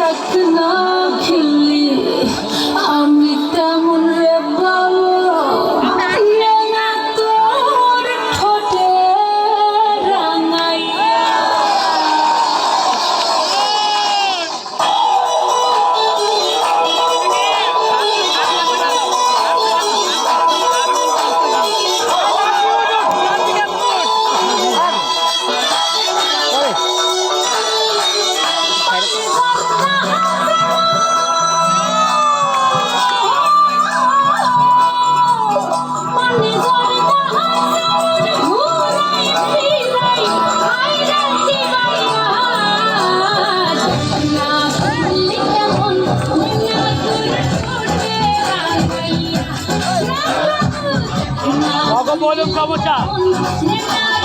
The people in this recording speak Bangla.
শাক না না বাবা